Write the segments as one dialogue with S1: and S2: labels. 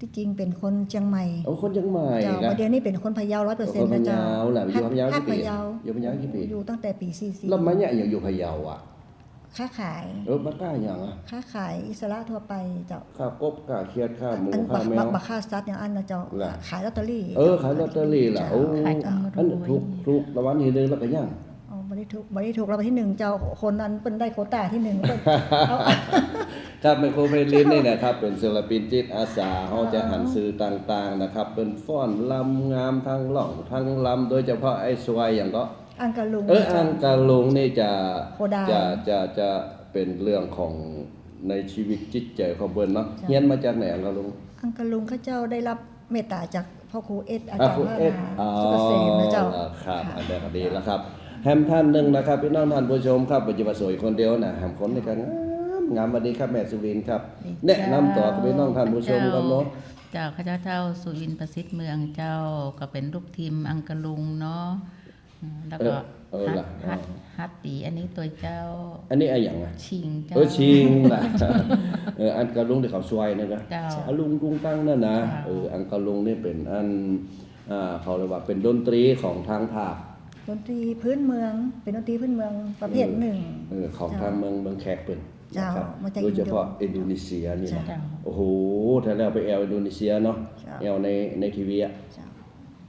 S1: ที่จริงเป็นคนเชียงใหม่
S2: โอ้คนจังใหม่
S1: เจ้า
S2: นะ
S1: ประเดี๋ยวนี้เป็นคนพะเยาร้อยเปอร์เซ็นต์
S2: คน
S1: นะ
S2: พะ
S1: เจ้า
S2: เยาแหละอยู่พะเยา
S1: ภา
S2: กี่
S1: ค
S2: ปี
S1: พะเยา
S2: อยู่พะเยากี่ปี
S1: อยู่ตั้งแต่ปีสี่สี่
S2: แล้วมันเนี่ยอย่างอยู่พะเยาอะ
S1: ค้าขาย
S2: เออบ้ากล้าอย่างอะ
S1: ค้าขายอิสระทั่วไปเจ้า
S2: ข้าวกบข้าวเคียดข้าวหมู
S1: อัน
S2: ข้า
S1: บั
S2: ว
S1: ก
S2: แม
S1: บั
S2: ว
S1: กบักค่าซัดอย่างอันนะเจ้า
S2: แหละ
S1: ขายลอตเตอรี่
S2: เออขายลอตเตอรี่ล่ะโอ้
S3: ขายตำรวจ
S2: อันถูกถูกรางวัลที่หนึ่งแล้วก็ย่าง
S1: อ๋อบริถูกบริถูกเราไปที่หนึ่งเจ้าคนนั้นเป็นได้โควต้าที่หนึ่งเพิ่นเอา
S2: ครับไมโครเฟรลินนี่นะครับ เป็นศิลปินจิตอาสาเขาจะหันสื่อต่างๆนะครับ เป็นฟ้อนลำงามทั้งหล่องทั้งลำโดยเฉพาะไอ้สวยอย่างก็
S1: อังกะลุง
S2: เอออังกาลุงนี่จะ
S1: โคดา
S2: จะจะจะเป็นเรื่องของในชีวิตจิตใจของเบิ่นเนาะ
S1: จ้ะ
S2: เฮียนมาจากไหนอังกาลุง
S1: อังกะลุงเข้าเจ้าได้รับเมตตาจากพ่อครูเอสอา
S2: อะ
S1: จารย์
S2: คุณ
S1: พระ
S2: เอ็ด
S1: ม
S2: อ๋อ
S1: หาสุกเกษมนะเจ้า
S2: ครับ
S1: ค่ะ
S2: อันนี้ก็ดีแล้วครับแฮมท่านหนึ่งนะครับพี่น้องท่านผู้ชมครับปัจจุบันสวยคนเดียวนะแฮมคนในการ งามงามวันนี้ครับแม่สุวินครับ แนะนำต่อกับพี่น้องท่านผู้ชมครับเนาะ
S3: เจ้าข้าเจ้าเจ้าสุวินทร์ประสิทธิ์เมืองเจ้าก็เป็นลูกทีมอังกะลุงเนาะอืมแล้วก็
S2: เออเออ
S3: ฮั
S2: ล่ะ
S3: ดฮัดฮัดปีอันนี้ตัวเจ้า
S2: อันนี้ไอ้อย่างอะ
S3: ชิงเจ้า
S2: เออชิงล่ะเอออันกาลุงที่เขาสวยนะนะ
S3: เจ้า
S2: อาลุงกรุงตั้งนั่นนะ
S3: ค่ะ
S2: เอออังกาลุงนี่เป็นอันอ่าเขาเรียกว่าเป็นดนตรีของทางภาค
S1: ดนตรีพื้นเมือง เป็นดนตรีพื้นเมืองประเภทหนึ่ง
S2: เออของทางเมืองเมืองแขกเป็น
S1: เจ้า
S2: นะครับ
S1: มาจาก
S2: โดยเฉพาะ
S1: อิ
S2: อิน
S1: นโด
S2: โดนีเซียนี่นะ
S3: เจ้า
S2: โอ้โหถ้าแล้วไปแอลอินโดนีเซียเนาะ
S1: เจ้า
S2: แอลในในทีวีอะ
S1: เจ้า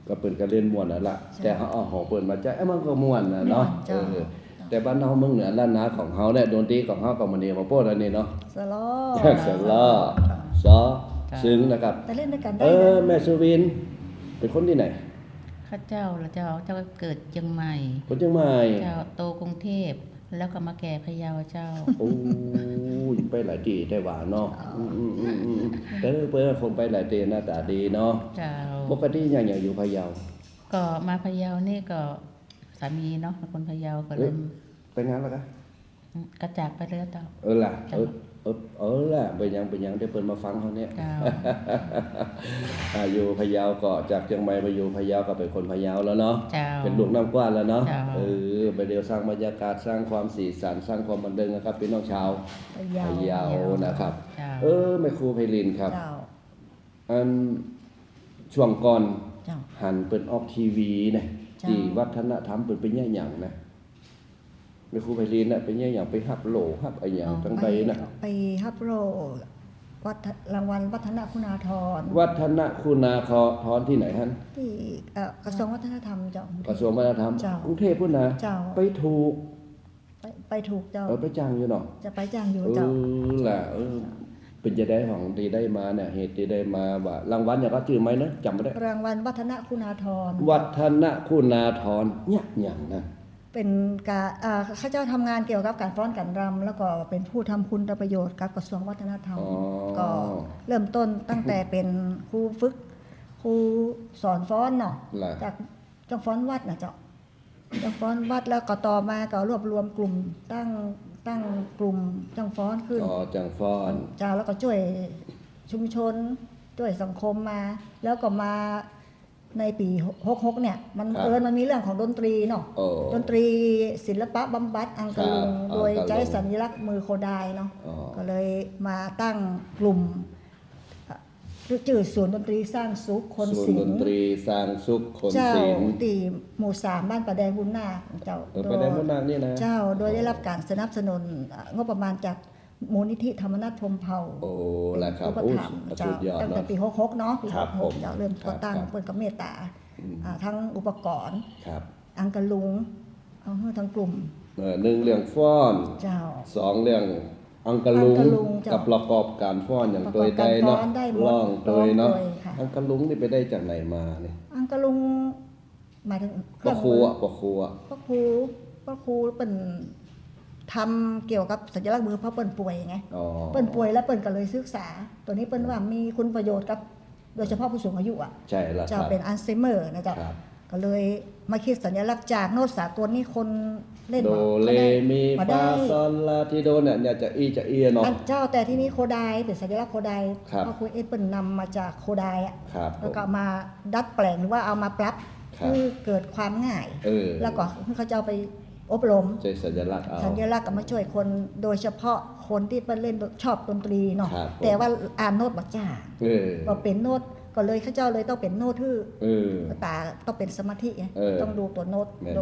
S2: ก็เปิดการเล่นม่วนนั่นละ
S1: ใช่
S2: แต่เขาเอาของเปิดมาจากเอ้ยมันก็ม่วนนะเนาะ
S1: ม่วนเจ้า
S2: เออแต่บ้านเฮาเมืองเหนือล้านนาของเฮาเนี่ยดนตรีของเฮาก็มันเดียวมาโพดอันนี้เนาะ
S1: สลอ
S2: เสร็จแล้วซอซึ้งนะครับ
S1: แต่เล่นด้วยกัน
S2: เอ
S1: ได้
S2: อ
S1: นะ
S2: แม่สุวิน เป็นคนที่ไหน
S3: ข้าเจ้าแล้วเจ้าเจ้าก็เกิดเชียงใหม่
S2: คนเชียงใหม่
S3: เจ้าโตกรุงเทพ แล้วก็มาแก่พะเยาเจ้า
S2: โอ้ยไปหลายที่ได้หวานเนาะอืมอืมอืมอืมเออเพื่อนคนไปหลายที่หน้าตาดีเนาะ
S3: เจ้า
S2: ปกติอย่างอย่างอยู่พะเยา
S3: ก็มาพะเยานี่ก็สามีเนาะเป็นคนพะเยาก็เลย
S2: ไปงานแล้วกะ
S3: กระจากไปเลยเจ้า
S2: เออล่ะเออ เออเออล่ะไปยังไปยังได้เปิดมาฟังเขาเนี่ย
S3: เจ้า
S2: อ่าอยู่พะเยาก็จากเชียงใหม่มาอยู่พะเยาก็เป็นคนพะเยาแล้วเนาะ
S3: เจ้า
S2: เป็นลูกน้ำกว้านแล้วเนาะ
S3: จ้า
S2: เออไปเดียวสร้างบรรยากาศสร้างความสีสันสร้างความบันเทิงนะครับพี่น้องชาว
S1: พะเยา
S2: พะเยานะครับ
S3: เจ้า
S2: เออแม่ครูไพลินครับ
S1: เจ้า
S2: อันช่วงก่อน
S1: เจ้า
S2: หันเปิดออกทีวีนะ
S1: จ้า
S2: ที่วัฒนธรรมเปิดเป็นแย่อย่างนะ แม่ครูไพลินน่ะเป็นแย่อย่างไปฮับโหลฮับอะไรอย่างทั้งใดนะ
S1: ไปฮับโรวัฒรางวัลวัฒนคุณาธร
S2: วัฒนคุณาคอทอนที่ไหนฮะ
S1: ที่เอ่อกระทรวงวัฒนธรรมเจ้าก
S2: ระทรวงวัฒนธรรม
S1: เจ้าก
S2: รุงเทพพุ่นนะ
S1: เจ้า
S2: ไปถูก
S1: ไปไปถูกเจ้า
S2: เออไปจ้างอยู่เนาะ
S1: จะไปจ้างอยู่
S2: เอ
S1: เจ้า
S2: อล่ะเออเป็นจะได้ของที่ได้มาเนี่ยเหตุที่ได้มาว่ารางวัลอย่างก็ชื่อไหมนะจำไม่ได้
S1: รางวัลวัฒนคุณาธร
S2: วัฒนคุณาธรเนี่ยอย่างนั้น
S1: เป็นการอ่าข้าเจ้าทำงานเกี่ยวกับการฟ้อนการรำแล้วก็เป็นผู้ทำคุณประโยชน์กับกระทรวงวัฒนธรรม
S2: อ๋อ
S1: ก็เริ่มต้นตั้งแต่เป็นครูฝึกครูสอนฟ้อนเนาะ
S2: ล่ะ
S1: จากจังฟ้อนวัดนะเจ้าจังฟ้อนวัดแล้วก็ต่อมาก็รวบรวมกลุ่มตั้งตั้งกลุ่มจังฟ้อนขึ้น
S2: อ๋อจังฟ้อน
S1: เจ้าแล้วก็ช่วยชุมชนช่วยสังคมมา แล้วก็มา ในปี66เนี่ย มัน
S2: ครับ
S1: เอิญมันมีเรื่องของดนตรีเนาะ
S2: โอ้
S1: ดนตรีศิลปะบำบัดอังกะลุง
S2: ครับ
S1: โดย
S2: อังกะลุง
S1: ใช้สัญลักษณ์มือโคดายเนาะ
S2: อ๋อ
S1: ก็เลยมาตั้งกลุ่มอะชื่อศูนย์ดนตรีสร้างสุขคน
S2: ศูน
S1: ศิ
S2: ย์ด
S1: ล
S2: น
S1: ป์
S2: ตรีสร้างสุขคน
S1: เจ้า
S2: ศิลป์
S1: ตีหมู่สามบ้านประแดงบุญนาคเจ้า
S2: เออไปได้พวกนางนี่นะ
S1: เจ้าโดยได้รับการสนับสนุนอะงบประมาณจาก มูลนิธิธรรมนัฐพรหมเผ่า
S2: โอ้ละครับ
S1: อุป
S2: โอ้
S1: ถัมภ์
S2: สุ
S1: เจ้า
S2: ดยอด
S1: ตั้งแต่
S2: เนาะ
S1: ปี66เนาะปี
S2: ครับผม
S1: 66เจ้าเริ่ม
S2: ครั
S1: ก่อบตั้ง
S2: ครับ
S1: เปิดกับเมตตาอ่าทั้งอุปกรณ์
S2: ครับ
S1: อังกะลุงเอาเฮ้อทั้งกลุ่ม
S2: เออหนึ่งเรื่องฟ้อน
S1: เจ้า
S2: สองเรื่องอังกะลุง
S1: อังกะลุงจ้ะ
S2: กับประกอบการฟ้อนอย่าง
S1: ประ
S2: โด
S1: กอบ
S2: ย
S1: การ
S2: ใดเนาะ
S1: ฟ้อนได้หมด
S2: ร้องโดยเนาะ
S1: ร้องโดยค่ะ
S2: อังกะลุงนี่ไปได้จากไหนมาเนี่ย
S1: อังกะลุงหมายถึงเค
S2: ปะ
S1: รื่อง
S2: ครู
S1: มือ
S2: อะปะครูอะ
S1: พระครูพระครูเป็น ทำเกี่ยวกับสัญลักษณ์มือเพราะเปิ้นป่วยไง
S2: อ๋อ
S1: เปิ้นป่วยแล้วเปิ้นก็เลยศึกษา ตัวนี้เปิ้นว่ามีคุณประโยชน์กับ โดยเฉพาะผู้สูงอายุอะ
S2: ใช่ละค
S1: เจ้า
S2: รับ
S1: เป็นอัลไซเมอร์นะเจ้า
S2: ครับ
S1: ก็เลยมาคิดสัญลักษณ์จากโน้ตสากลนี่คนเล่น
S2: โด
S1: บ่
S2: เล
S1: เขาได้
S2: มี
S1: บ่
S2: ฟา
S1: ได้
S2: ซอลลาทิโดเนี่ยเนี่ยจะอีจะเอียเนาะ
S1: อันเจ้าแต่ที่นี้โคไดเป็นสัญลักษณ์โคได
S2: ครับ
S1: พระครูเอ็ดเปิ้นนำมาจากโคไดอะ
S2: ครับ
S1: แล้วก็มาดัดแปลงหรือว่าเอามาปรับ
S2: ครับ
S1: คือเกิดความง่าย
S2: เออ
S1: แล้วก็เขาจะเอาไป อบรม
S2: ใช้สัญลักษณ์เอา
S1: สัญลักษณ์ก็มาช่วยคนโดยเฉพาะคคนที่ไปเล่นชอบดนตรีเนาะ
S2: ครับผม
S1: แต่ว่าอ่านโน้ตบักจ้า
S2: เออ
S1: พอเป็นโน้ตก็เลยเข้าเจ้าเลยต้องเป็นโน้ตที่
S2: เออ
S1: ตาต้องเป็นสมาธิไง
S2: เออ
S1: ต้องดูตัวโน้ต
S2: แม่นๆ
S1: โด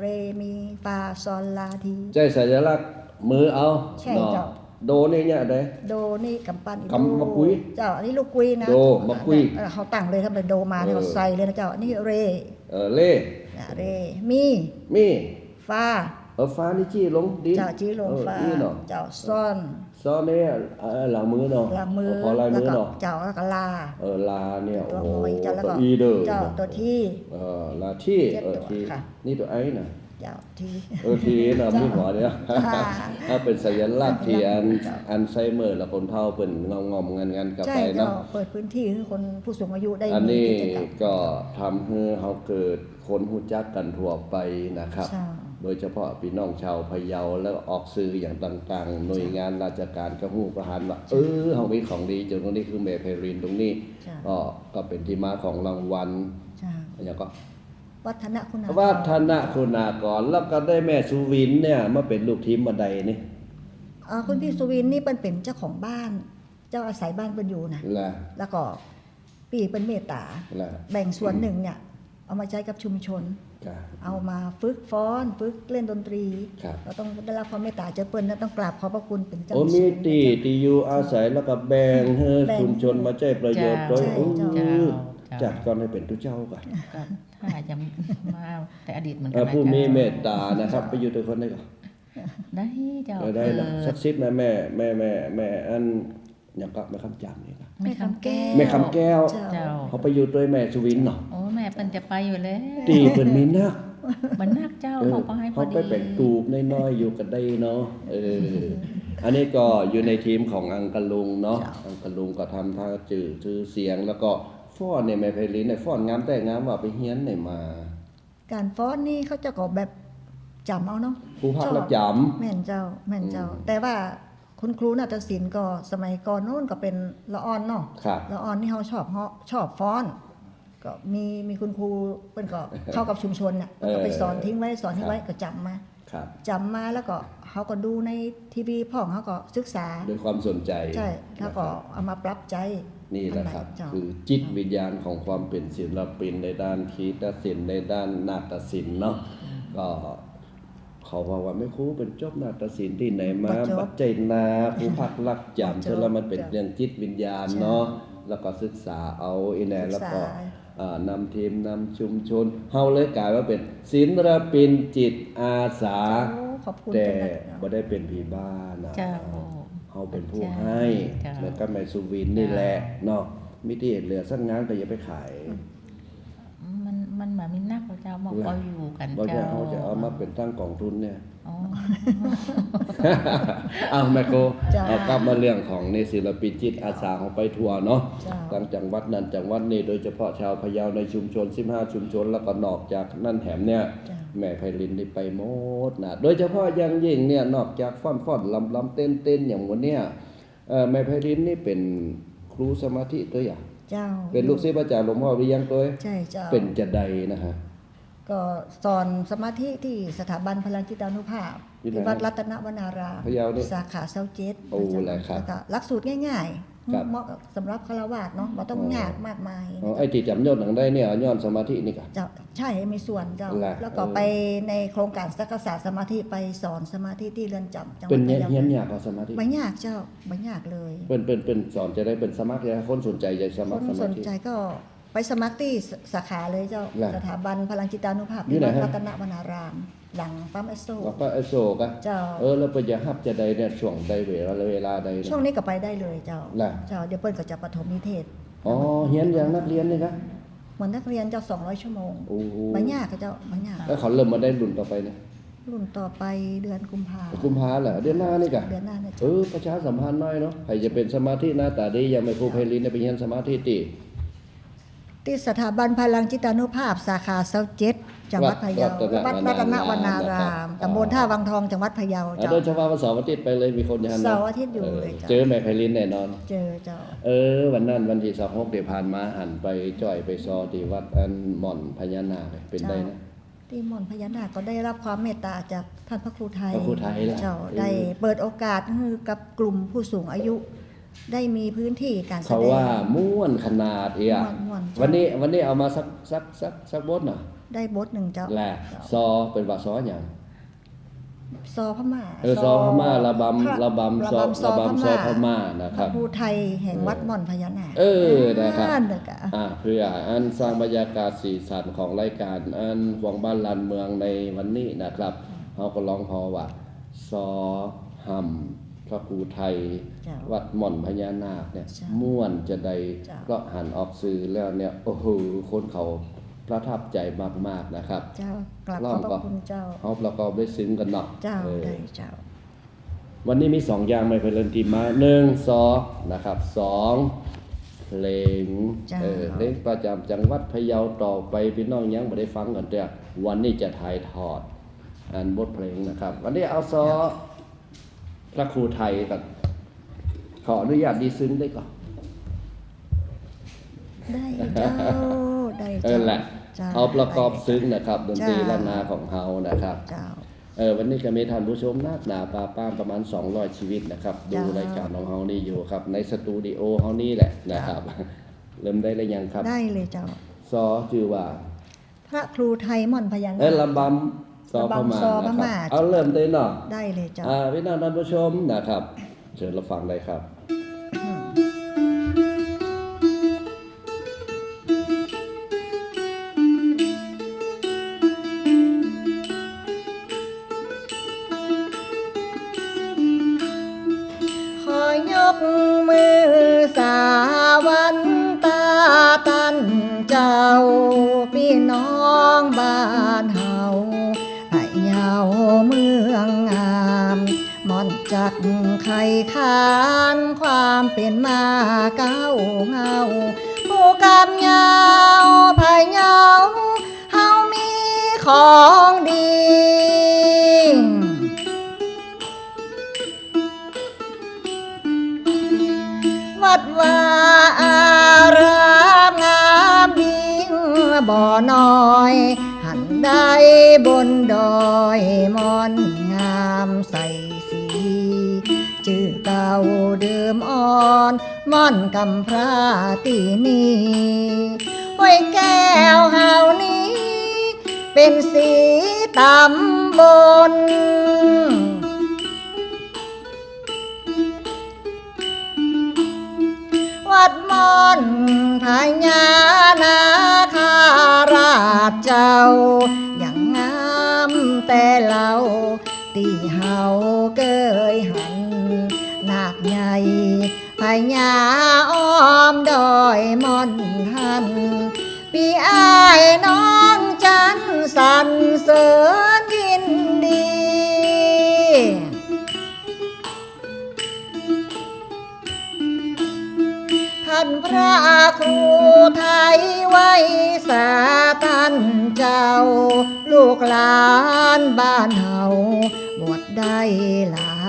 S1: เรมีฟาซอลลาที
S2: ใจสัญลักษณ์มือเอา
S1: ใช่
S2: เนาะ
S1: เจ้า
S2: โดนี่เนี่ยได้
S1: โดนี่กำปั้นอี
S2: กำมะกุย
S1: เจ้าอันนี้ลูกกุยนะ
S2: โดมะกุย
S1: เออเขาตั้งเลยถ้าเป็นโดมาเนี่ย
S2: เออ
S1: เขาใส่เลยนะเจ้าอันนี้เร
S2: เออเล่
S1: นะเรมี
S2: มี
S1: ฟา
S2: เออฟ้านี่จี้ลงดิน
S1: เจ้าจีลงฟ้า
S2: เออนี่เนาะ
S1: เจ้าซ่อน
S2: ซ้อนเนี่ยเออหลังมือเนาะ
S1: หลังมือ
S2: พอลาย
S1: แล้ว
S2: มือ
S1: ก็
S2: เนาะ
S1: เจ้าแล้วก็ลา
S2: เออลาเนี่ย
S1: ตัว
S2: โอ้โห
S1: งอยเจ้าแล้ว
S2: ตัว
S1: ก็
S2: อีเด้อ
S1: เจ้าตัวที่
S2: เออลาที่
S1: เจ็ด
S2: เออ
S1: ตัว
S2: ที่
S1: ค่ะ
S2: นี่ตัวไอ้น่ะ
S1: เจ้าที่
S2: เออทีนะมีหัวเนี่ย
S1: ค่ะ
S2: ถ้าเป็นสัญลักษณ์ที่อัน
S1: จ้ะ
S2: อันไซเมอร์แล้วคนเฒ่าเป็นงอมงอมๆงันงันๆกลับ
S1: ใช่
S2: ไป
S1: เจ้า
S2: เนาะ
S1: เปิดพื้นที่ให้คนผู้สูงอายุได้
S2: อัน
S1: มี
S2: นี้
S1: กิจกรรม
S2: ก็ทำให้เขาเกิดคนหูจักกันทั่วไปนะครับ
S1: ใช่
S2: โดยเฉพาะพี่น้องชาวพะเยาแล้วออกสื่ออย่างต่าง ๆ หน่วยงานราชการก็หูประหารว่าเออเขามีของดีจนตรงนี้คือเมเพรินตรงนี้
S1: ใช่
S2: ก็ก็เป็นที่มาของรางวัล
S1: ใช่
S2: อย่างก็
S1: วัฒนคุณ
S2: วัฒนคุณากรแล้วก็ได้แม่สุวินเนี่ยมาเป็นลูกทีมบันไดนี่
S1: อ่าคุณพี่สุวินนี่เป็นเป็นเจ้าของบ้าน เจ้าอาศัยบ้านเป็นอยู่นะ
S2: แหละ
S1: แล้วก็ปีเป็นเมตตา
S2: แหละ
S1: แบ่งส่วนหนึ่งเนี่ยเอามาใช้กับชุมชน
S2: ครับ
S1: เอามาฝึกฟ้อนฝึกเล่นดนตรี
S2: ครับ
S1: เราต้องได้รับความเมตตาเจ้าเปิ้ลนะต้องกราบขอบพระคุณเป็นเจ้า
S2: โอ้มีตีตีอยู่อาศัยแล้วก็แบ่งให้
S1: แบ่ง
S2: ชุมชนมาใช้ประโยชน์โดย
S1: ใช่
S2: โอ้
S1: เจ้า
S2: จัดก่อนให้เป็นทุเจ้าก่อน
S3: ก็ถ้าจะมาแต่อดีตเหมือน
S2: เอ่
S3: กั
S2: อน
S3: นะ
S2: ผู้มี
S3: จ้า
S2: เมตตานะครับ ไปอยู่ตัวคนได้ก่อน
S3: ได้เจ้า
S2: เออได้ละ
S3: เออ
S2: สักสิบนะแม่แม่แม่แม่อันอย่างก็แม่คำจำนี่ครั บ
S3: ไม่คำแก้ว
S2: แม่คำแก้ว
S1: เจ้า
S3: เจ้า
S2: เขาไปอยู่ตัวแม่สุวินเนาะ
S3: โอ้แม่เปิ้นจะไปอยู่แล้ว
S2: ตีเป็นมีนัก
S3: มันนักเจ้า
S2: เออ
S3: เขาก็ให้พอ
S2: เขา
S3: ดี
S2: ไปแบ่งตูบน้อยๆอยู่กันได้เนาะเอออันนี้ก็อยู่ในทีมของอังกะลุงเนาะอังกะลุงก็ทำท่าจื่อชื่อเสียงแล้วก็ฟ้อนเนี่ยแม่ไพลินเนี่ยฟ้อนงามแต่งามว่าไปเฮียนไหนมา
S1: การฟ้อนนี่เขาจะก็แบบจำเอาเนาะ
S2: ครูพัก
S1: ชอบ
S2: รับจ
S1: แม่นเจ้าแม่นเจ้า
S2: อืม
S1: แต่ว่า คุณครูนาฏศิลป์ก็สมัยก่อนนู้นก็เป็นละออนเนาะ
S2: ครับ
S1: ละออนนี่เขาชอบเฮาะชอบฟ้อน ก็มีมีคุณครูเพิ่นก็เข้ากับชุมชนน่ะ
S2: เออ
S1: ก็ไปสอนทิ้งไว้สอนทิ้งไว้
S2: ครับ
S1: ก็จำมาำ
S2: ครับ
S1: จำมาแล้วก็เขาก็ดูในทีวีพ่องเขาก็ศึกษา
S2: ด้วยความสนใจ
S1: ใช่แล้วก็
S2: นะครับ
S1: เอามาปรับใจ
S2: นี่แหละครับ
S1: เจ้า
S2: คือจิตวิญญาณของความเป็นศิลปินในด้านคีตศิลป์ในด้านนาฏศิลป์เนาะก็ เขาว่าว่าไม่ครูเป็นจบนาฏศิลป์ที่ไหนมา
S1: บ่จบ
S2: บัดใจนาครูพักรักจำ
S1: บ่จบ
S2: เชื่อแล้วมันเป็น
S1: จ้ะ
S2: เรื่องจิตวิญญาณ
S1: ใช่
S2: เนาะแล้วก็ศึกษาเอาอีแน่
S1: ศึกษา
S2: แล้วก็อ่านำทีมนำชุมชนเฮาเลยกลายว่าเป็นศิลปินจิตอาสา
S1: โอ้ขอบคุณ
S2: แต่
S1: จังเลย
S2: บ่ได้เป็นผีบ้านนะ
S3: เจ้า
S2: เขาเป็นผู้
S3: ใช่
S2: ให้
S3: เจ้า
S2: แล้วก็แม่สุวินนี่แหละเนาะมิที่เหลือสั้นงานก็อย่าไปขาย
S3: มันมันมามีนักเจ้าบอกเอาอยู่ กัน
S2: บอกจะ
S3: เจ้า
S2: เอาจะเอามาเป็นตั้งกองทุนเนี่ย
S3: อ๋อ
S2: เอาแม่โก
S1: จ้า
S2: เอากลับมาเรื่องของในศิลปินจิตอาสาของไปทัวร์เนาะ
S1: จ้า
S2: ตั้งจังหวัดนั้นจังหวัดนี้โดยเฉพาะชาวพะเยาในชุมชน 15 ชุมชน แล้วก็นอกจากนั่นแถมเนี่ย
S1: จ้า
S2: แม่ไพลินได้ไปหมดนะโดยเฉพาะอยังยิ่งเนี่ยนอกจากฟ้อนฟ้อนลำลำเต้นเต้นอย่างวันเนี้ยเอ่อแม่ไพลินนี่เป็นครูสมาธิตัวอย่าง
S1: เจ้า
S2: เป็นลูกศิษย์พระอาจารย์หลวงพ่อหรือยังตัว
S1: ใช่เจ้า
S2: เป็นจะใดนะฮะ
S1: ก็สอนสมาธิที่สถาบันพลังจิตานุภาพ
S2: ที่ไหน
S1: ที่วัดรัตนวนาราม
S2: พะเยานี่
S1: สาขาเซาเจ็ด
S2: โอ้แหละครับ
S1: แล้วก็หลักสูตรง่าย
S2: ครับ
S1: ๆเหมาะสำหรับคารวาสเนาะบ่ต้อง
S2: อ๋อ
S1: ยากมากมาย
S2: อ๋อไอ้ที่จำยอดหนังได้เนี่ยย้อนสมาธินี่กะ
S1: เจ้าใช่มีส่วนเจ้า
S2: แหละ
S1: แล้วก็
S2: เออ
S1: ไปในโครงการสักษาสมาธิไปสอนสมาธิที่เรือนจำจังห
S2: เป็
S1: วันด
S2: เฮียน
S1: พะ
S2: เฮียน
S1: เยายา
S2: กกว่าสมาธิ
S1: ไม่ยากเจ้าไม่ยากเลย
S2: เป็นเป็นเป็นสอนจะได้เป็นสมัครจะคนสนใจจะส
S1: ค
S2: มัคร
S1: น
S2: ส
S1: ส
S2: มานธิ
S1: ใจก็ ไปสมัครที่สาขาเลยเจ้า
S2: แหละ
S1: สถาบันพลังจิตานุภาพ
S2: อยู่ไหน
S1: วัด
S2: ฮะ
S1: รัตนวนาราม หลังปั๊มเอสโซ
S2: แล้วก็ไอโซกะ
S1: เจ้า
S2: เออแล้วไปจะฮับจะใดเนี่ยช่วงใดเวลาเวลาใดเนี่ย
S1: ช่วงนี้ก็ไปได้เลยเจ้า
S2: แหละ
S1: เจ้าเดี๋ยวเปิ้ลก็จะปฐมนิเทศ
S2: อ๋อเฮียนอย่างนักเรียนนี่กะ
S1: เหมือนนักเรียนเจ้า200 ชั่วโมง
S2: โอ้โห
S1: ไม่ยากค่ะเจ้าไม่ยาก
S2: แล้วเขาเริ่มมาได้รุ่นต่อไปเนี่ย
S1: รุ่นต่อไปเดือนกุมภา
S2: กุมภาเหรอเดือนหน้านี่กะ
S1: เดือนหน้านะ
S2: เอ
S1: เจ้า
S2: อประชาสัมพันธ์หน้อยเนาะใครจะเป็นสมาธิหน้าตาดียังไม่ครูไพลินเนี่ยไปเฮียนสมาธิติ
S1: ที่สถาบันพลังจิตานุภาพสาขาเซาเจ็ดจังหวัดพะเยา
S2: วัด
S1: วัด
S2: รั
S1: รั
S2: ต
S1: ต
S2: น
S1: น
S2: ว
S1: วน
S2: นาา
S1: รา
S2: รา
S1: มม
S2: อ๋อ
S1: ตำบลท่าวังทองจังหวัดพะเยา
S2: อะ
S1: เจ้า
S2: โดยเฉพาะวันเสาร์อาทิตย์ไปเลยมีคนยันนะ
S1: เสาร์อาทิตย์อยู่
S2: เออ
S1: เลยจ้ะ
S2: เจอแม่ไพลินแน่นอน
S1: เจอเจ้า
S2: เออ วันนั้นวันที่สองหกเดี๋ยวผ่านมาหันไปจ่อยไปซอที่วัดอันหม่อนพญานาคเลยเป็นได้นะ
S1: ที่หม่อนพญานาคก็ได้รับความเมตตาจากท่านพระครูไทย
S2: พระครูไทยล่ะ
S1: เจ้า
S2: เออ
S1: ได้เปิดโอกาสให้กับกลุ่มผู้สูงอายุ ได้มีพื้นที่การแส
S2: เขา
S1: ดง
S2: ว่าม่วนขนาดเอีย
S1: ม่วนม่วนจ้ะ
S2: วันนี้วันนี้เอามาสักสักสักสักบทหน่อย
S1: ได้บทหนึ่งเจ้า
S2: แหละซอเป็นว่าซออย่าง
S1: ซอพม่า
S2: เออซอพม่าระบ
S1: พำ
S2: ระบำซอ
S1: ระบำซอ
S2: ระบำซอพ
S1: พม่า
S2: ม่านะ
S1: พ
S2: ครั
S1: ระ
S2: บ
S1: ครูไทยแห่งวัดหม่อนพญานาค
S2: เออนะครับ
S1: นั่นน่ะกะ
S2: อ่าเพื่ออันสร้างบรรยากาศสีสันของรายการอันหวังบ้านลานเมืองในวันนี้นะครับเขาก็ร้องพอว่าซอหำ พระครูไทย
S1: เจ้า
S2: วัดหม่อนพญานาคเนี่ย
S1: จ้ะ
S2: ม่วนจะได้
S1: จ้ะ
S2: ก็หันออกสื่อแล้วเนี่ยโอ้โหคนเขาประทับใจมากๆนะครับ
S1: เจ้ากลับ
S2: ล
S1: ข
S2: อ
S1: องบพ
S2: ก่อ
S1: ระ
S2: น
S1: คุณเจ้า
S2: เขาประกอบด้วยซึ้งกันเนาะ
S1: เจ้า
S2: เออ
S1: ได้เจ้า
S2: วันนี้มีสองอย่างไม่เพลินทีมาหนึ่งซอนะครับสองเพลง
S1: จ้ะ
S2: เออเพลงประจำจังหวัดพะเยาต่อไปพี่น้องยังไม่ได้ฟังกันเด้อวันนี้จะถ่ายทอดอันบทเพลงนะครับ วันนี้เอาซอ พระครูไทยกันขออนุญาตดีซึ้งได้ก่อน
S1: ได้เจ้าได้
S2: เอ
S1: เจ้า
S2: อแหละ
S1: จ้
S2: เอาประกอบ
S1: ได้
S2: ซึ้งนะครับดนตรี
S1: จ้ะ
S2: ละนาของเฮานะครับ
S1: เจ้า
S2: เออวันนี้ก็มีท่านผู้ชมนักหนาปลาป้ามประมาณ 200 ชีวิตนะครับ ดู
S1: จ้ะ
S2: รายการของเฮานี่อยู่ครับ ในสตูดิโอเฮานี่แหละนะครับ เริ่มได้แล้วยังครับ
S1: ได้เลยเจ้า
S2: ซอชื่อว่า
S1: พระครูไทยหม่อนพญานา
S2: เอ้ย
S1: ค
S2: ลำบำ ซอพ
S1: ลำบำ
S2: ม่า
S1: ซอพ
S2: นะค
S1: ม่า
S2: รับเอาเริ่มได้เนาะ
S1: ได้เลยเจ้า
S2: อ่าพี่น้องท่านผู้ชมนะครับ เชิญรับฟังได้ครับ
S1: ไข่ขานความเป็นมาเก้าเงาผู้กำยาวภายเยาเฮามีของดีวัดว่าอารามงามยิ่งบ่อน้อย หันได้บนดอยมอนาเดิมอ่อนม่อนกำพร้าตีนีห้อยแก้วเฮานี้ เป็นสีตำบลวัดมอนพญานาคาราชเจ้า อย่างงามแต่เราตีเฮาเกยหันนาคใหญ่ พญาอ้อมดอยมอนหันพี่อายน้องจันสันเสริญยินดี ท่านพระครูไทยไว้สาท่านเจ้า ลูกหลานบ้านเฮาบวชได้หลา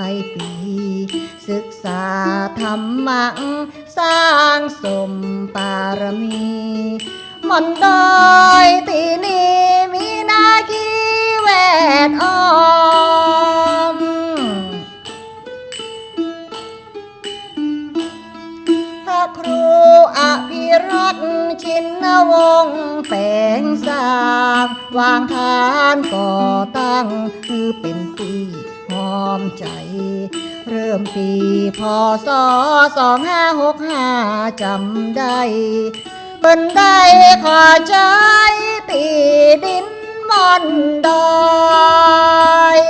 S1: ศึกษาธรรมะสร้างสมปารมีมอนดอยตีนี้มีนาคีแวดอ้อม พระครูอภิรัตชินวงศ์แปลงสร้างวางทานก่อตั้งคือเป็นปีหอมใจ เริ่มปีพศสองห้าหกห้าจำได้เปิ้นได้ขอใจตีดินมอนดอย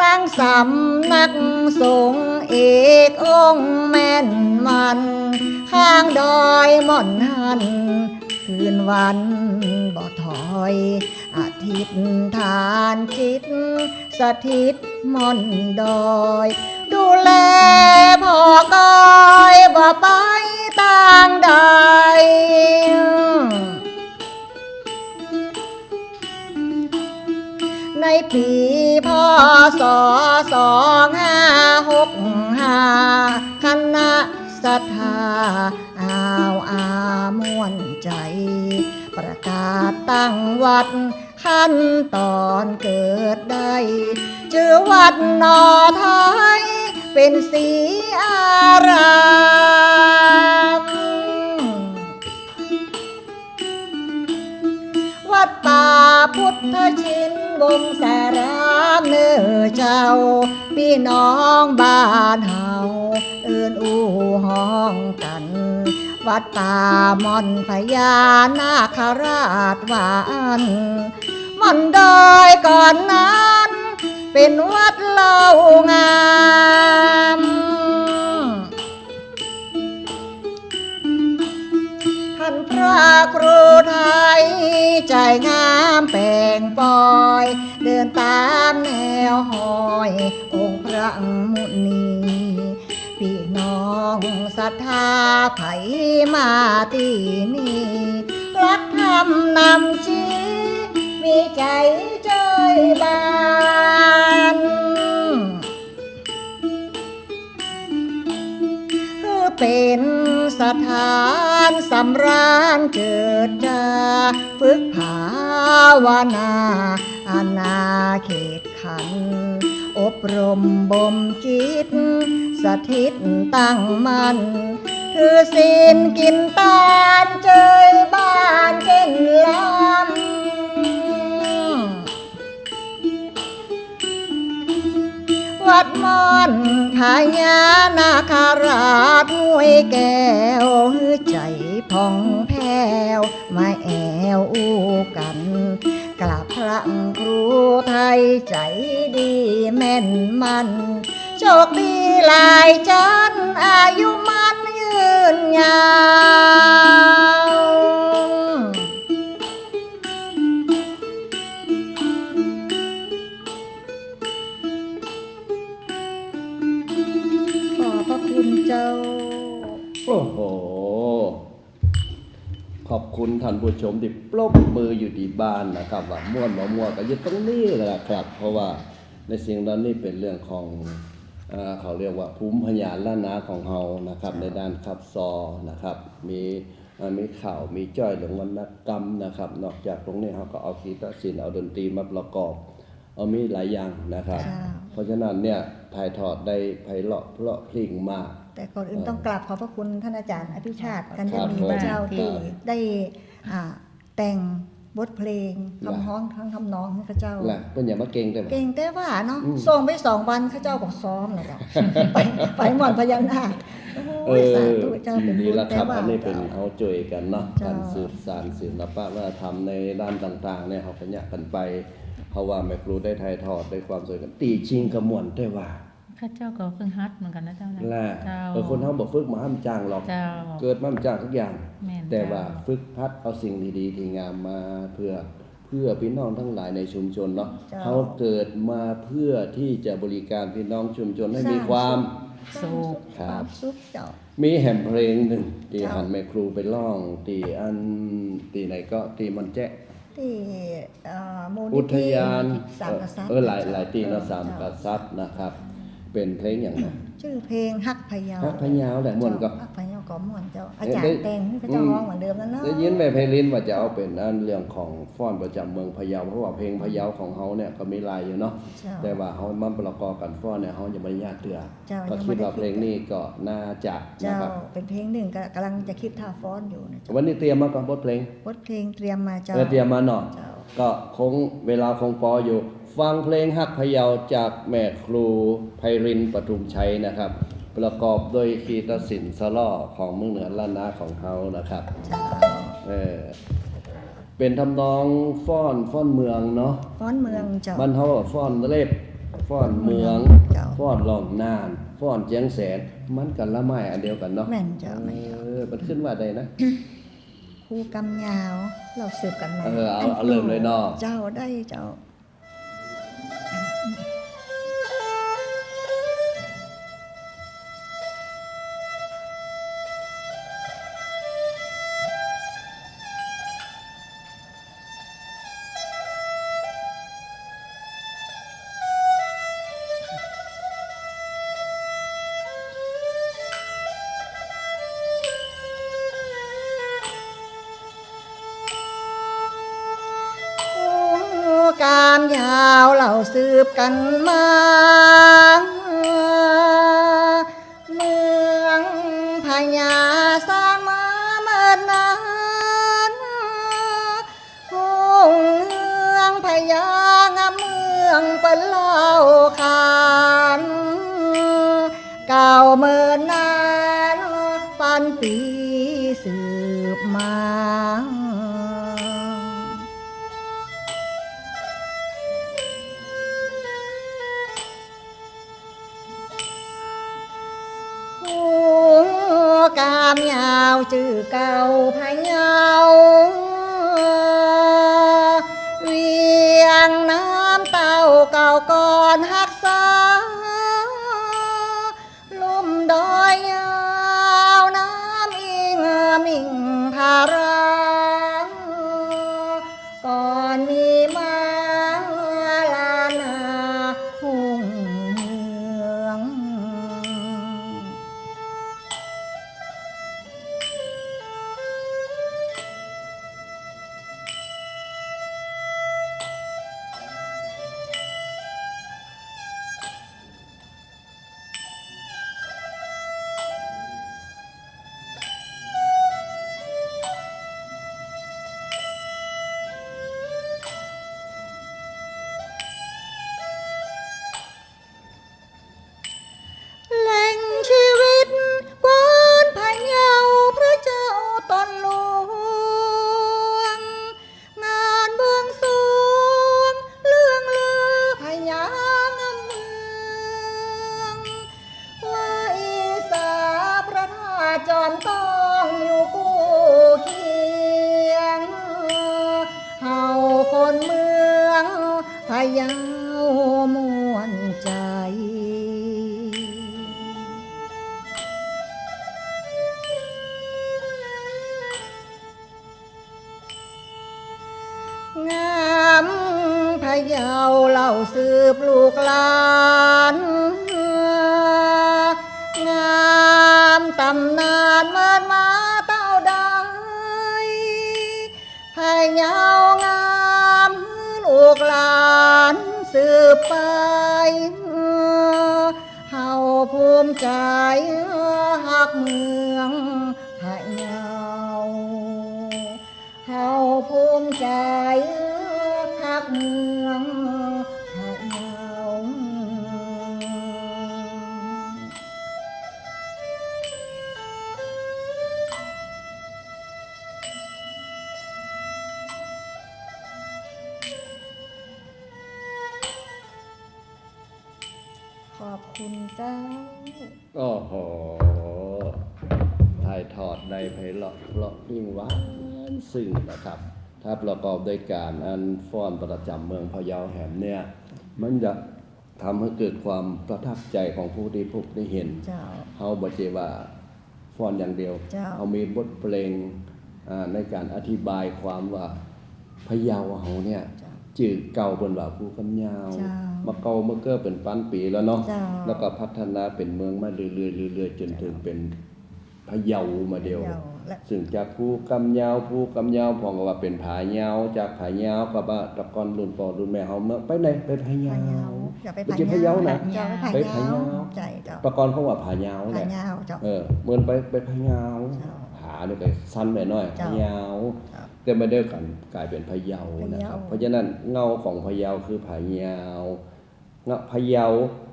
S1: ตั้งสำนักสงฆ์เอกองค์แม่นมัน ข้างดอยม่อนหัน คืนวันบ่ถอย ทิตย์ทานจิตสถิตม่อนดอย ดูแลพ่อกอยบ่ไปต่างใดในปีพศสองห้าหกห้าคณะศรัทธาอาวอามวนใจ ประกาศตั้งวัด ขั้นตอนเกิดได้ชื่อวัดนอไทย เป็นสีอารามวัดป่าพุทธชินวงสารามเนื้อเจ้า พี่น้องบ้านเฮาเอินอู่ห้องกันวัดป่ามอนพญานาคราชวาน มันดอยก่อนนั้น เป็นวัดเล่างามท่านพระครูไทย ใจงามแปลงปอย เดินตามแนวหอย องค์พระมุนีพี่น้องศรัทธาไผมาที่นี่รักธรรมนำชี้ มีใจใจบานคือเป็นสถานสำราญเกิดจาฝึกภาวนาอาณาเขตขัน อบรมบ่มจิต สถิตตั้งมันคือศีลกินตาลเจยบ้านเช่นลำ ดมอนพญานาคาราชห้วยแก้วหือใจผ่องแผ้วมาแอวอู้กันกราบพระครูไทยใจดีแม่นมันโชคดีหลายจันอายุมันยืนยาว
S2: คุณท่านผู้ชมที่ปรบมืออยู่ที่บ้านนะครับ ว่าม่วนมาม่วนก็อยู่ตรงนี้แหละครับ เพราะว่าในสิ่งนั้นนี่เป็นเรื่องของอ่าเขาเรียกว่าภูมิพยานล้านนาของเฮานะครับ ในด้านขับซอนะครับ มีอ่ามีข่าวมีจ้อยเรื่องวรรณกรรมนะครับ นอกจากตรงนี้เขาก็เอาคีตศิลป์เอาดนตรีมาประกอบ เอามีหลายอย่างนะครับ
S1: จ้า
S2: เพราะฉะนั้นเนี่ยถ่ายทอดได้ไพเราะเพราะพริ้งมาก
S1: แต่ก่อนอื่นต้องกราบขอบพระคุณท่านอาจารย์อภิชาติกัน
S2: ครั
S1: จะ
S2: บ
S1: มี
S2: ผม
S1: พระเจ้า
S3: ครับ
S1: ที่ได้อ่าแต่งบทเพลง
S2: ล่ะ
S1: คำฮ้องทั้งคำน้องให้พระเจ้า
S2: แหละเพิ่นอย่ามาเก่งแต่ว่า
S1: เก่งแต่ว่าเนาะ
S2: อืม
S1: ส่งไปสองวันข้าเจ้าก็ซ้อมแล้วก็ไปไปหมอนพญานาค
S2: เอ
S1: โอ้ย
S2: อ
S1: สาธุเจ้าเป็น
S2: ดี
S1: บุญ
S2: แล้ว
S1: แต่
S2: ครับ
S1: ว่า
S2: อันนี้เป็น
S1: จ้า
S2: เขาช่วยกันเนาะ
S1: เจ้า
S2: การสืบสานศิลปะวัฒนธรรมในด้านต่าง ๆ เนี่ยเขาขยะกันไปเพราะว่าแม่ครูได้ถ่ายทอดด้วยความสวยกันตีชิงกระมวลได้ว่า
S3: ข้าเจ้าก็เพิ่งฮัดเหมือนกันนะเจ้านะ
S2: แล่
S3: เจ้า
S2: เออคนเฮาบ่ฝึกมาห้ามจ้างหรอก
S3: เจ้า
S2: เกิดมาห้ามจ้างทุกอย่าง
S3: แม่น
S2: แต่
S3: เจ้า
S2: ว่าฝึกพัดเอาสิ่งดีๆที่งามมาเพื่อเพื่อพี่น้องทั้งหลายในชุมชนเนาะ
S1: เจ้า
S2: เขาเกิดมาเพื่อที่จะบริการพี่น้องชุมชนให้มีความ
S3: สุข
S2: ครั
S1: ควา
S2: บ
S1: มสุขเจ้า
S2: มีแห่มเพลงหนึ่งตี
S1: เจ้า
S2: หันแม่ครูไปร้องตีอันตีไหนก็ตีมันแจ๊ะ
S1: ที่เอ่อมูลนิ
S2: อุท
S1: ธิ
S2: ยาน
S1: สามกษัตริย์
S2: เออหลายหลายตีเนาะ
S1: เจ้
S2: สามกษัตริย์นะครับ เป็นเพลงอย่างนั้น
S1: ชื่อเพลงฮักพะเยา
S2: ฮักพะเยาแหละม่วนก็
S1: ฮักพะเยาก็ม่วนเจ้าอาจารย์แต่งให้พระเจ้าร้องเหมือนเดิมนั่นเนาะ
S2: ได้ยินแม่ไพลินว่าจะเอาเป็นอันเรื่องของฟ้อนประจำเมืองพะเยาเพราะว่าเพลงพะเยาของเฮาเนี่ยก็มีหลายอยู่เนาะ
S1: เจ้า
S2: แต่ว่าเฮามันประกอบกันฟ้อนเนี่ยเฮายังบ่ได้ญาติเตือ
S1: เจ้า
S2: ก็
S1: ยัง
S2: คิ
S1: ไม่
S2: ด
S1: ได้
S2: ว่าเพลงนี้ก็น่าจะนะ
S1: เจ้า
S2: ครับ
S1: เป็นเพลงหนึ่งก็กำลังจะคิดท่าฟ้อนอยู่นะเจ้า
S2: วันนี้เตรียมมาก่อนบทเพลง
S1: บทเพลงเตรียมมาเจ้า
S2: เออเตรียมมาเนาะ
S1: เจ้า
S2: ก็คงเวลาคงพออยู่ ฟังเพลงฮักพะเยาจากแม่ครูไพรินปทุมชัยนะครับ ประกอบด้วยคีตศิลป์สลอของเมืองเหนือล้านนาของเขานะครับ
S1: เจ้า
S2: เออเป็นทำนองฟ้อนฟ้อนเมืองเนาะ
S1: ฟ้อนเมืองเจ้า
S2: มันเขาว่าฟ้อนเล็บฟ้อนเมือง
S1: เจ้า
S2: ฟ้อนลองนานฟ้อนเจียงแสน มันกันละไม้อันเดียวกันเนาะ
S1: แม่นเจ้าแม่น
S2: เอ
S1: เจ้า
S2: อมันขึ้นว่าใดนะ
S1: คู่กำยาว เราสืบกันมา
S2: เออเอาเอาเริ่มเลยเนาะ
S1: เจ้าได้เจ้า ยาวเล่าสืบกันมา เก่าพ ไปเฮาภูมิใจหักเมืองพะเยาเฮาภูมิใจ เจ้า
S2: โอ้โห ถ่ายทอดในไพเราะเพราะยิ่งหวานซึ้งนะครับ ถ้าประกอบด้วยการอันฟ้อนประจำเมืองพะเยาแหมเนี่ย มันจะทำให้เกิดความประทับใจของผู้ที่พบได้เห็น
S1: เจ้า
S2: เฮาบ่เจว่าฟ้อนอย่างเดียว
S1: เจ้า
S2: เฮามีบทเพลงอ่าในการอธิบายความว่าพะเยาเฮาเนี่ย
S1: เจ้า
S2: จื่อเก่าเพิ่นว่าผู้กำยาว
S1: เจ้า
S2: มาเก่ามาเก้อเป็นปันปีแล้วเนาะ
S1: เจ้า
S2: แล้วก็พัฒนาเป็นเมืองมาเรื่อยๆเรื่อยๆจนถึงเป็นพะเยามาเดียว
S1: พะเยาและ
S2: ซึ่งจากผู้กำยาวผู้กำยาวพองก็ว่าเป็นผายาว จากผายาวก็ว่าแตะกอนรุ่นพ่อรุ่นแม่เฮาเมื่อไปไหนไปพะเยา
S1: พะเยาอย่าไป
S2: ไปเจอพะเยานะ
S1: เจ้า
S2: ไป
S1: ไป
S2: พะ
S1: พะ
S2: เยา
S1: เยาใจเจ้า
S2: แตะกอนเขาว่าผายาวแห
S1: พะ
S2: ละ
S1: เยาเจ้า
S2: เออเหมือนไปไปพะเยา
S1: เจ้า
S2: ผาเนี่ยก็สั้นไปหน่อย
S1: เจ้า
S2: พะเยา
S1: เจ้า
S2: แต่มาเดียวกันกลายเป็นพะเยา
S1: พะ
S2: นะ
S1: เยา
S2: ครับ เพราะฉะนั้นเงาของพะเยาคือผายาว เงาพะเยา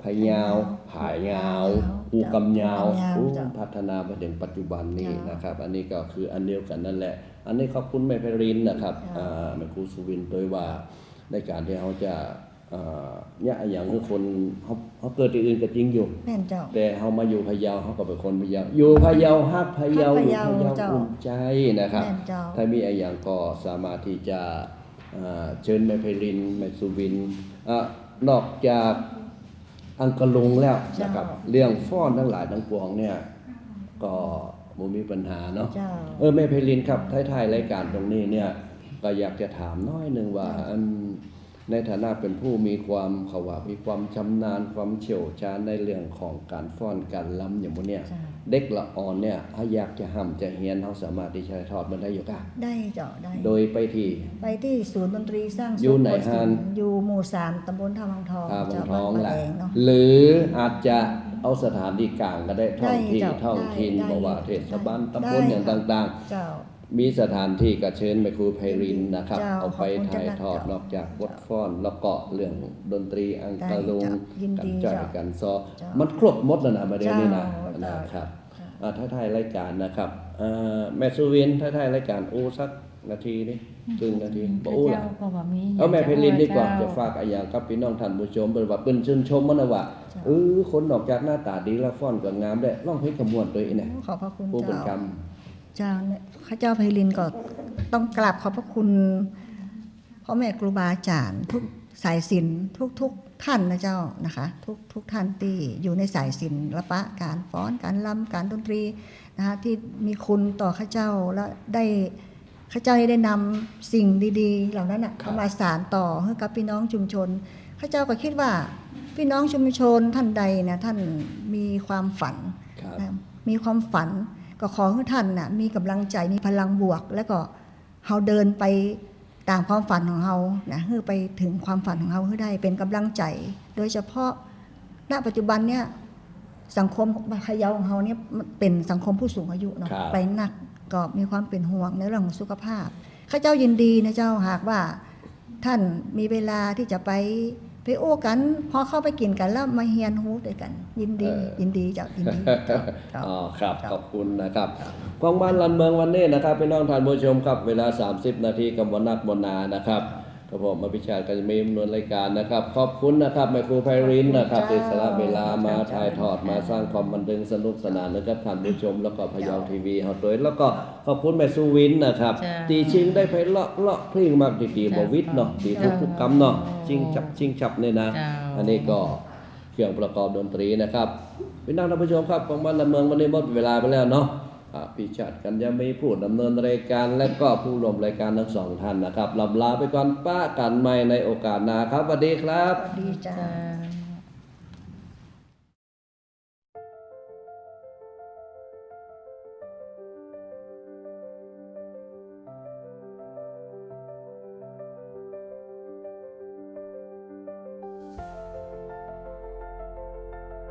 S2: พะเยาวผายาวอูกำยาว
S1: อูกำยาว
S2: อู้
S1: เจ้า
S2: พัฒนามาถึงปัจจุบันนี้
S1: เจ้าน
S2: นะครับ อันนี้ก็คืออันเดียวกันนั่นแหละ อันนี้ขอบคุณแม่ไพรินนะครับ
S1: เจ้า
S2: อ่าแม่ครูสุวินโดยว่าในการที่เขาจะอ่าเนี่ยอย่างคือคนเขาเขาเกิดที่อื่นก็จริงอยู่
S1: แม่นเจ้า
S2: แต่เขามาอยู่พะเยาเขาก็เป็นคนพะเยาอยู่พะเยาฮักพะเยา
S1: ฮั
S2: อกยู่
S1: พะ
S2: พะ
S1: เยา
S2: เยา
S1: เจ้า
S2: อุ่นใจนะครับ
S1: แม่นเจ้า
S2: ถ้ามีอะไรอย่างก็สามารถที่จะอ่าเชิญแม่ไพรินแม่สุวินอะ นอกจากอังกะลุงแล้วนะครับ
S1: เจ้า
S2: เรื่องฟ้อนทั้งหลายทั้งปวงเนี่ย ก็บ่มีปัญหาเนาะ
S1: เจ้า
S2: เออแม่ไพรินครับท้ายๆรายการตรงนี้เนี่ย ก็อยากจะถามน้อยหนึ่งว่าอัน ในฐานะเป็นผู้มีความเขาว่ามีความชำนาญความเชี่ยวชาญในเรื่องของการฟ้อนการล้ำอย่างพวกเนี้ย
S1: จ้ะ
S2: เด็กละอ่อนเนี่ยถ้าอยากจะห้ำจะเฮียนเขาสามารถที่จะทอดมันได้อยู่กะ
S1: ได้เจ้าได้
S2: โดยไปที่
S1: ไปที่ศูนย์ดนตรีสร้างสุข
S2: อยู่ไหน
S1: โพธิ์สิ
S2: ฮะ
S1: อยู่หมู่สามตำบลท่าวังทอง
S2: ท่าวัง
S1: เจ้า
S2: ท
S1: บ้าน
S2: อง
S1: มะ
S2: แหละ
S1: แดงเนาะ
S2: หรืออาจจะเอาสถานที่กลางก็ได้ท่องที่
S1: ได้เจ้า
S2: ท่องถิ่น
S1: ได้
S2: บอกว่า
S1: ได้
S2: เทศบาล
S1: ได้
S2: ตำบลอย่าง
S1: ค่ะ
S2: ต่าง
S1: เจ้า
S2: ๆ มีสถานที่กระเชิญแม่ครูไพรินนะครับ
S1: เจ้า
S2: เอาไป
S1: ขอบคุณ
S2: ถ่าย
S1: เจ้า
S2: ทอด
S1: เจ้าน
S2: อกจากบทฟ้อนแล้วก็เรื่องดนตรีอังกะลุง
S1: ได้เจ้ายิน
S2: กั
S1: ดี
S2: จ่อย
S1: เจ้า
S2: กันซอ
S1: เจ้า
S2: มันครบหมดแล้วนะประเดี๋ยวนี้นะ
S1: เจ้า
S2: นะครับ
S1: เจ้า
S2: อ่าท้ายๆรายการนะครับอ่าแม่สุวินท้ายๆรายการอู้สักนาทีนี่ครึ่งนาทีบ่อู้
S3: เจ้า
S2: ล่ะ
S3: ก็บ่มี
S2: เอาแม่เพลินดีกว่า
S3: เจะ
S2: ฝากอะไรอย่างกับพี่น้องท่านผู้ชมเป็นว่าเป็นชื่นชมมันนะว่าเออคนนอกจากหน้าตาดีแล้วฟ้อนก็งามได้ร้องเพลงขมวนตัวเองเนี่ย
S1: ขอบพระคุณ
S2: ผู้เป็นกร
S1: เจ้าร
S2: ม
S1: เจ้าเนี่ยข้าเจ้าไพลินก็ต้องกราบขอบพระคุณพ่อแม่ครูบาอาจารย์ทุกสายศิลป์ทุกทุกท่านนะเจ้านะคะ ทุกทุกท่านที่อยู่ในสายศิลปะการฟ้อนการรำการดนตรีนะคะที่มีคุณต่อข้าเจ้าและได้ข้าเจ้าได้นำสิ่งดีๆ เหล่านั้นนะเอามาสานต่อให้กับพี่น้องชุมชนข้าเจ้าก็คิดว่าพี่น้องชุมชนท่านใดนะท่านมีความฝัน
S2: ครับ
S1: นะมีความฝัน ก็ขอให้ท่านนะมีกำลังใจมีพลังบวก แล้วก็เฮาเดินไปตามความฝันของเฮานะเพื่อไปถึงความฝันของเฮาให้ได้เป็นกำลังใจ โดยเฉพาะณปัจจุบันเนี่ยสังคมพะเยาของเฮาเนี่ยมันเป็นสังคมผู้สูงอายุเนาะ
S2: ครับ
S1: ไปหนักก็มีความเป็นห่วงในเรื่องของสุขภาพ ข้าเจ้ายินดีนะเจ้าหากว่าท่านมีเวลาที่จะไป ไปโอ้กัน พอเข้าไปกินกันแล้วมาเฮียนฮู้ด้วยกัน ยินดี ยินดีเจ้ายินดีเจ้าเจ้า
S2: อ๋อครับ
S1: ครับ
S2: ขอบคุณนะครับฟังบ้านลันเมืองวันนี้นะครับพี่น้องท่านผู้ชมครับเวลา 30 นาทีกับวันนักบนนานะครับก ระผมมาพิชาติก็จะมีดำเนินรายการนะครับ ขอบคุณนะครับแม่ครูไพรินนะครับที่สละเวลามาถ่ายทอดมาสร้างความบันเทิงสนุกสนานนะครับท่านผู้ชมแล้วก็พะเยาทีวีเฮาด้วยแล้วก็ขอบคุณแม่สุวินนะครับ
S3: จ้า
S2: ตีชิงได้ไปเลาะเลาะเพลงมากดีๆบ่วิทย์เนาะดีทุกทุกๆกรรมเนาะชิงจับชิงจับเนี่ยนะ
S3: จ้า
S2: อันนี้ก็เครื่องประกอบดนตรีนะครับพี่น้องท่านผู้ชมครับของบ้านละเมืองวันนี้หมดเวลาไปแล้วเนาะอ่า พี่ชัดกันยามีผู้ดำเนินรายการและก็ผู้ร่วมรายการทั้งสองท่านนะครับลำลาไปก่อนป้ากันใหม่ในโอกาสหน้าครับสวัสดีครับ
S1: ดีจ้า
S3: จ้า